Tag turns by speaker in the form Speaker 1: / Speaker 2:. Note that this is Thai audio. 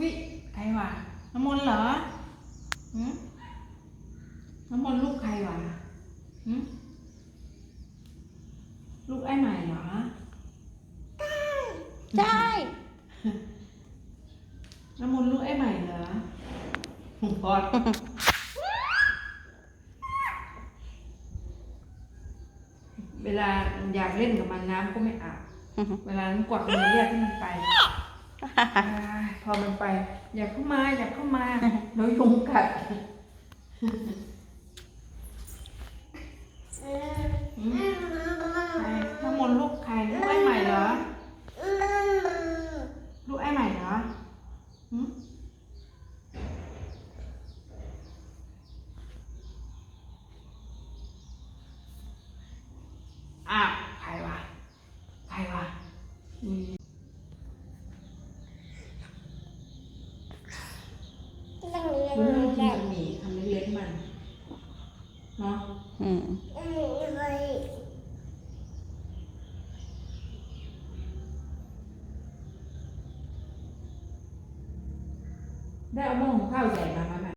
Speaker 1: วิใครวะน้ำมนต์เหรอหืมน้ำมนต์ลูกใครวะหืมลูกไอ้ใหม่เหรอ
Speaker 2: ใช่
Speaker 1: น้ำมนต์ลูกไอ้ใหม่เหรอพอดเวลาอยากเล่นกับมันน้ำก็ไม่อาบ เวลามันกวักมือเรียกให้มันไปอ่า พอมันไป อยากเข้ามา อยากเข้ามาเดี๋ยวยุงกัดใครน้ำมนต์ลูกใครลูกไอ้ใหม่เหรอ ลูกไอ้ใหม่เหรออ้าวใครวะ ใครวะอืม
Speaker 2: ต้องเรียน
Speaker 1: รู้เรื่อง
Speaker 2: แบ
Speaker 1: ที่
Speaker 2: บ
Speaker 1: มันมีทำเล็กๆมัน เนาะ
Speaker 2: อืมเลย
Speaker 1: ได้เอาหม้อหุงข้าวใหญ่มามา